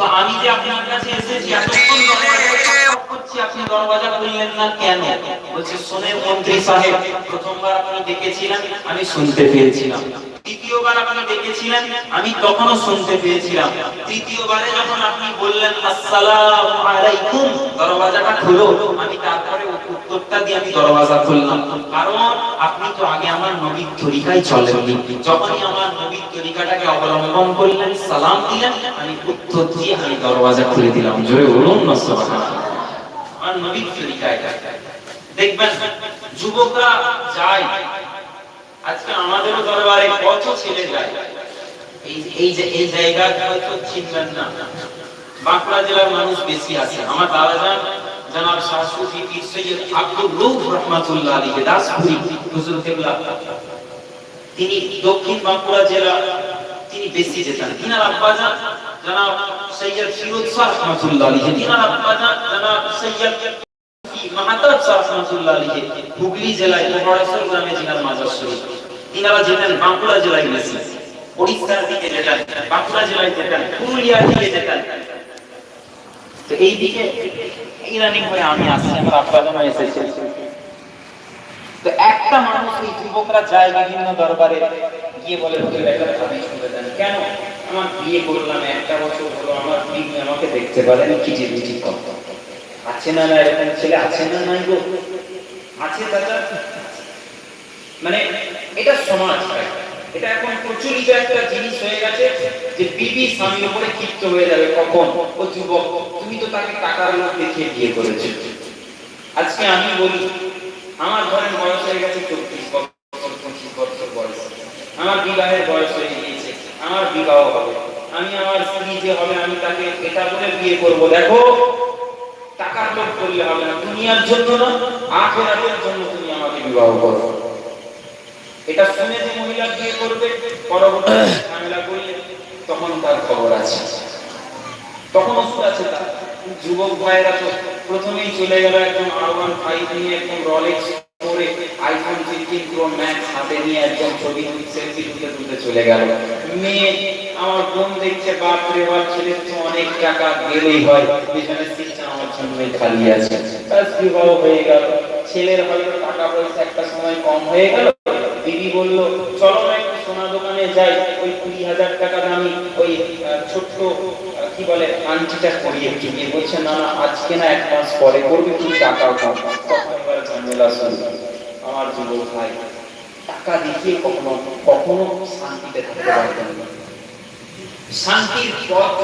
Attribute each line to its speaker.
Speaker 1: তো আমি যে আপনার কাছে এসেছি, এতক্ষণ করছি, আপনি দরজা খুললেন না কেন? বলছে শোনেন মন্ত্রী সাহেব, প্রথমবার আপনি দেখেছিলাম আমি শুনতে পেয়েছিলাম। দ্বিতীয়বার আপনি ডেকেছিলেন, আমি তখনও শুনতে পেয়েছিলাম। তৃতীয়বারে যখন আপনি বললেন, আসসালামু আলাইকুম দরওয়াজাটা খুলো। আমি তারপরে উত্তরটা দিয়ে আমি দরওয়াজা খুললাম। কারণ আপনি তো আগে আমার নবীর তরিকায় চলেননি। যখনই আমার নবীর তরিকাটাকে অবলম্বন করলেন, সালাম দিলেন, আমি উত্তর দিয়ে আমি দরওয়াজা খুলে দিলাম। জোরে বলুন না সুবহানাল্লাহ। আমার নবীর তরিকায় দেখবেন, যুবকরা যায় আজকে আমাদেরও দরবারে কত এই যে, এই জায়গা চিনবেন না। বাঁকুড়া জেলার মানুষ বেশি আছে। আমার দাদা যান হুজুর তিনি দক্ষিণ বাঁকুড়া জেলা, তিনি বেশি যেতেন। তিনার আব্বা যান, জনাব সৈয়দ ফিরোজ শাহ রহমাতুল্লাহ তিনার আব্বা যান, জনাব সৈয়দ মাহাতাব শাহ রহমাতুল্লাহ হুগলি জেলায় গ্রামে জিনার মাজার শরীফ। তিনারা যেতেন, বাঁকুড়া জেলায় বেশি ওড়িশার দিকে যেতেন, বাঁকুড়া জেলায় যেতেন, পুরুলিয়ার দিকে যেতেন। তো এই দিকে ইরানি হয়ে আমি আসছি, আমার আব্বা এসেছে। তো একটা মানুষ এই যুবকরা যায় বিভিন্ন দরবারে, গিয়ে বলে কেন? আমার বিয়ে করলাম, একটা বছর হলো, আমার বিবি আমাকে দেখতে পারে আমি কি জিনিস কম আছে না না, এরকম ছেলে আছে না নাই গো? আছে, দাদা। মানে এটা সমাজ এটা এখন প্রচলিত একটা জিনিস হয়ে গেছে যে বিবি স্বামীর উপরে ক্ষিপ্ত হয়ে যাবে কখন? ও যুবক, তুমি তো তাকে টাকার লোক দেখিয়ে বিয়ে করেছ। আজকে আমি বলি, আমার ঘরের বয়স হয়ে গেছে চব্বিশ বছর, পঁচিশ বছর বয়স। আমার বিবাহের বয়স হয়ে গিয়েছে, আমার বিবাহ হবে। আমি আমার স্ত্রী যে হবে, আমি তাকে এটা বলে বিয়ে করব। দেখো, টাকার লোক করলে হবে না, দুনিয়ার জন্য না, আখেরাতের জন্য তুমি আমাকে বিবাহ করো। এটা শুনে যে মহিলা বিয়ে করবে? পরবর্তী করলে তখন তার খবর আছে। তখন আছে তার। যুবক ভাইয়েরা তো প্রথমেই চলে গেল ফাইভ নিয়ে, একদম Rolex iPhone fifteen Pro Max হাতে নিয়ে একদম ছবি সেলফি তুলতে তুলতে চলে গেল। মেয়ে, আমার বোন দেখছে, বাপ রে বাপ ছেলের তো অনেক টাকা গেলেই হয়। পেছনে সিটটা আমার জন্য খালি আছে। বিবাহ হয়ে গেল। ছেলের হয়তো টাকা পয়সা একটা সময় কম হয়ে গেল। বলল, চলো না একটু সোনা দোকানে যাই। ওই কুড়ি হাজার টাকা দামি ওই ছোট্ট কি বলে, আংটিটা করিয়ে একটু বলছে, না না, আজকে না এক মাস পরে করবে তুমি টাকাও তখন ঝামেলা আমার যুবক ভাই, টাকা দেখিয়ে কখনো কখনো শান্তিতে থাকতে পারবেন শান্তির পথ